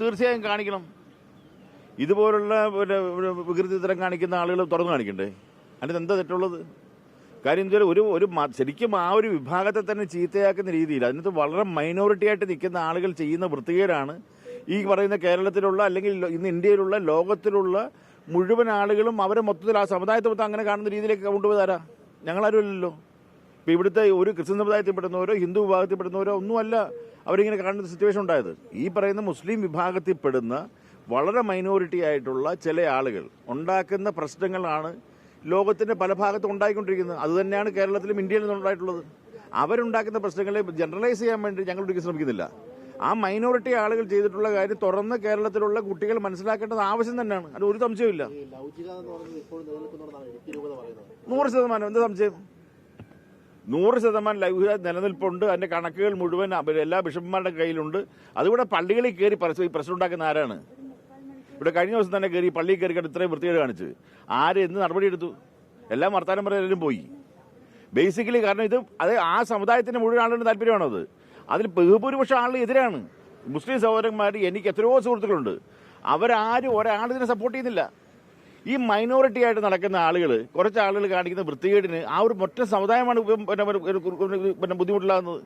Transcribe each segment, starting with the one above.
തീർച്ചയായും കാണിക്കണം. ഇതുപോലുള്ള പിന്നെ പിന്നെ വികൃതി തരം കാണിക്കുന്ന ആളുകൾ തുറന്നു കാണിക്കണ്ടേ? അതിന് എന്താ തെറ്റുള്ളത്? കാര്യം എന്താ ഒരു ഒരു ശരിക്കും ആ ഒരു വിഭാഗത്തെ തന്നെ ചീത്തയാക്കുന്ന രീതിയിൽ അതിനകത്ത് വളരെ മൈനോറിറ്റി ആയിട്ട് നിൽക്കുന്ന ആളുകൾ ചെയ്യുന്ന വൃത്തികേടാണ് ഈ പറയുന്ന കേരളത്തിലുള്ള അല്ലെങ്കിൽ ഇന്ന് ഇന്ത്യയിലുള്ള ലോകത്തിലുള്ള മുഴുവൻ ആളുകളും അവരെ മൊത്തത്തിൽ ആ സമുദായത്തെ മൊത്തം അങ്ങനെ കാണുന്ന രീതിയിലേക്ക് കൊണ്ടുപോയതാരാ? ഞങ്ങളാരും അല്ലല്ലോ ഇപ്പം ഇവിടുത്തെ ഒരു ക്രിസ്ത്യൻ സമുദായത്തിൽപ്പെടുന്നവരോ ഹിന്ദു വിഭാഗത്തിൽപ്പെടുന്നവരോ ഒന്നുമല്ല അവരിങ്ങനെ കാണുന്ന സിറ്റുവേഷൻ ഉണ്ടായത്. ഈ പറയുന്ന മുസ്ലിം വിഭാഗത്തിൽപ്പെടുന്ന വളരെ മൈനോറിറ്റി ആയിട്ടുള്ള ചില ആളുകൾ ഉണ്ടാക്കുന്ന പ്രശ്നങ്ങളാണ് ലോകത്തിന്റെ പല ഭാഗത്തും ഉണ്ടായിക്കൊണ്ടിരിക്കുന്നത്. അത് തന്നെയാണ് കേരളത്തിലും ഇന്ത്യയിലും ഉണ്ടായിട്ടുള്ളത്. അവരുണ്ടാക്കുന്ന പ്രശ്നങ്ങളെ ജനറലൈസ് ചെയ്യാൻ വേണ്ടി ഞങ്ങൾ ഒരിക്കലും ശ്രമിക്കുന്നില്ല. ആ മൈനോറിറ്റി ആളുകൾ ചെയ്തിട്ടുള്ള കാര്യം തുറന്ന് കേരളത്തിലുള്ള കുട്ടികൾ മനസ്സിലാക്കേണ്ടത് ആവശ്യം തന്നെയാണ്. അത് ഒരു സംശയമില്ല നൂറ് ശതമാനം. എന്ത് സംശയം? നൂറ് ശതമാനം ലൈംഗിക നിലനിൽപ്പുണ്ട്. അതിന്റെ കണക്കുകൾ മുഴുവൻ എല്ലാ ബിഷപ്പുമാരുടെ കയ്യിലുണ്ട്. അതുകൂടെ പള്ളികളിൽ കയറി ഈ പ്രശ്നം ഉണ്ടാക്കുന്ന ആരാണ്? ഇവിടെ കഴിഞ്ഞ ദിവസം തന്നെ കയറി പള്ളിയിൽ കയറി കണ്ട് ഇത്രയും വൃത്തികേട് കാണിച്ച്. ആര് എന്ത് നടപടിയെടുത്തു എല്ലാം വർത്താനം പറയാനും പോയി. ബേസിക്കലി കാരണം ഇത് അത് ആ സമുദായത്തിന്റെ മുഴുവൻ ആളുകളുടെ താല്പര്യമാണോ അത്? അതിൽ ബഹുഭൂരിപക്ഷം ആളുകൾ എതിരാണ്. മുസ്ലിം സഹോദരന്മാർ എനിക്ക് എത്രയോ സുഹൃത്തുക്കളുണ്ട്. അവരാരും ഒരാളിതിനെ സപ്പോർട്ട് ചെയ്യുന്നില്ല. ഈ മൈനോറിറ്റി ആയിട്ട് നടക്കുന്ന ആളുകൾ കുറച്ച് ആളുകൾ കാണിക്കുന്ന വൃത്തികേടിന് ആ ഒരു ഒറ്റ സമുദായമാണ് പിന്നെ ബുദ്ധിമുട്ടില്ലാകുന്നത്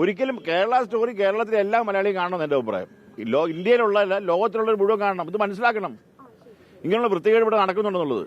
ഒരിക്കലും കേരള സ്റ്റോറി കേരളത്തിലെ എല്ലാ മലയാളിയും കാണണം എന്റെ അഭിപ്രായം. ലോ ഇന്ത്യയിലുള്ള ലോകത്തിലുള്ള മുഴുവൻ കാണണം. ഇത് മനസ്സിലാക്കണം. ഇങ്ങനെയുള്ള വൃത്തികേട് ഇവിടെ നടക്കുന്നുണ്ടെന്നുള്ളത്.